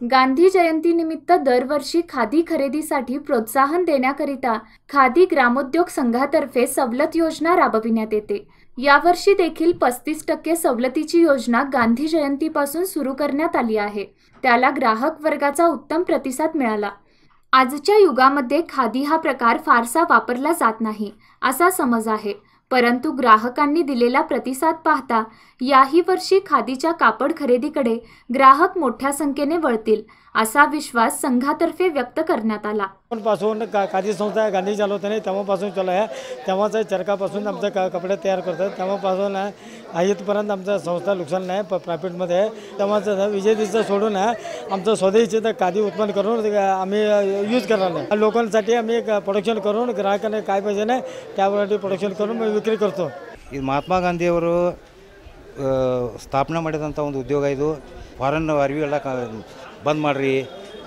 गांधी जयंतीनिमित्त दरवर्षी खादी खरेदीसाठी प्रोत्साहन देण्याकरिता खादी ग्रामोद्योग संघातर्फे सवलत योजना राबविण्यात येते. यावर्षी देखील पस्तीस टक्के सवलतीची योजना गांधी जयंतीपासून सुरू करण्यात आली आहे. त्याला ग्राहक वर्गाचा उत्तम प्रतिसाद मिळाला. आजच्या युगामध्ये खादी हा प्रकार फारसा वापरला जात नाही असा समज आहे. परंतु ग्राहकांनी दिलेला प्रतिसाद पाहता याही वर्षी खादीच्या कापड खरेदीकडे ग्राहक मोठ्या संख्येने वळतील. असा विश्वास संघातर्फे व्यक्त करण्यात आला पासून का खादी संस्था गांधी चालवताना तेव्हापासून चालू आहे तेव्हाच चरकापासून आमचं क कपडे तयार करतात तेव्हापासून आहे इथपर्यंत आमचं संस्था नुकसान नाही प प्रॉफिटमध्ये आहे तेव्हाच विजय दिवस सोडून आहे आमचं स्वदेशी तर खादी उत्पन्न करून ते आम्ही यूज करणार नाही लोकांसाठी आम्ही एक प्रोडक्शन करून ग्राहकांना काय पाहिजे नाही त्यावरती प्रोडक्शन करून मग विक्री करतो ಇದು ಮಹಾತ್ಮ ಗಾಂಧಿಯವರು ಆ, ಸ್ಥಾಪನೆ ಮಾಡಿದಂಥ ಒಂದು ಉದ್ಯೋಗ ಇದು ಫಾರಿನ್ ಅರಿವಿ ಎಲ್ಲ ಕ ಬಂದ್ ಮಾಡಿರಿ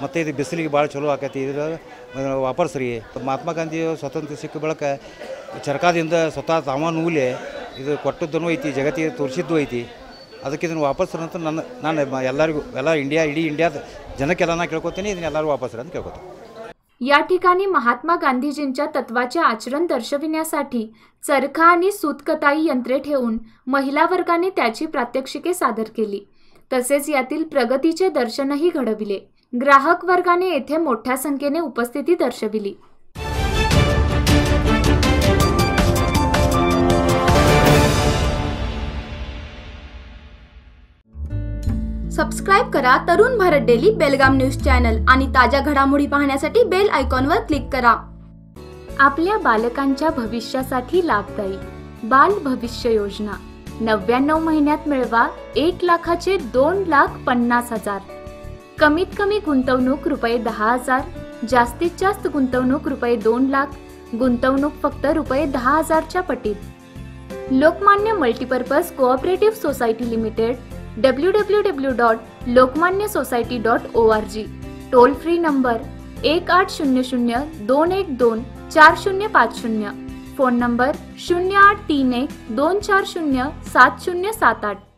ಮತ್ತು ಇದು ಬಿಸಿಲಿಗೆ ಭಾಳ ಚಲೋ ಆಕೈತಿ ಇದು ವಾಪರ್ಸ್ರಿ ಮಹಾತ್ಮ ಗಾಂಧಿ ಸ್ವಾತಂತ್ರ್ಯ ಸಿಕ್ಕ ಬಳಕ ಚರಕಾದಿಂದ ಸ್ವತಃ ತಾವ ನೂಲೆ ಇದು ಕೊಟ್ಟದ್ದೂ ಐತಿ ಜಗತ್ತಿಗೆ ತೋರಿಸಿದ್ದು ಐತಿ ಅದಕ್ಕೆ ಇದನ್ನು ವಾಪಸ್ರಿ ಅಂತ ನನ್ನ ನಾನು ಮ- ಎಲ್ಲರಿಗೂ ಎಲ್ಲ ಇಂಡಿಯಾ ಇಡೀ ಇಂಡಿಯಾದ ಜನಕ್ಕೆಲ್ಲ ನಾ ಕೇಳ್ಕೊತೀನಿ ಇದನ್ನ ಎಲ್ಲರೂ ವಾಪಸ್ರಿ ಅಂತ ಕೇಳ್ಕೊತೀನಿ या ठिकाणी महात्मा गांधीजींच्या तत्वाचे आचरण दर्शविण्यासाठी चरखा आणि सूतकताई यंत्रे ठेवून महिला वर्गाने त्याची प्रात्यक्षिके सादर केली तसेच यातील प्रगतीचे दर्शनही घडविले. ग्राहक वर्गाने येथे मोठ्या संख्येने उपस्थिती दर्शविली. सबस्क्राईब करा Tarun Bharat daily Belgaum news channel आणि ताज्या घडामोडी पाहण्यासाठी बेल आयकॉनवर क्लिक करा. आपल्या बालकांच्या भविष्यासाठी लाभदायी बाल भविष्य योजना. नव्याण्णव महिन्यात मिळवा एक लाखाचे दोन लाख पन्नास हजार. कमीत कमी गुंतवणूक रुपये दहा हजार जास्तीत जास्त गुंतवणूक रुपये दोन लाख गुंतवणूक फक्त रुपये दहा हजारच्या पटीत. Lokmanya multipurpose cooperative society limited W W W dot Lokmanya society dot O R G toll free number एक आठ शून्य शून्य दोन एक दोन चार शून्य पाच शून्य. फोन नंबर शून्य आठ तीन एक दोन चार शून्य सात शून्य सात आठ.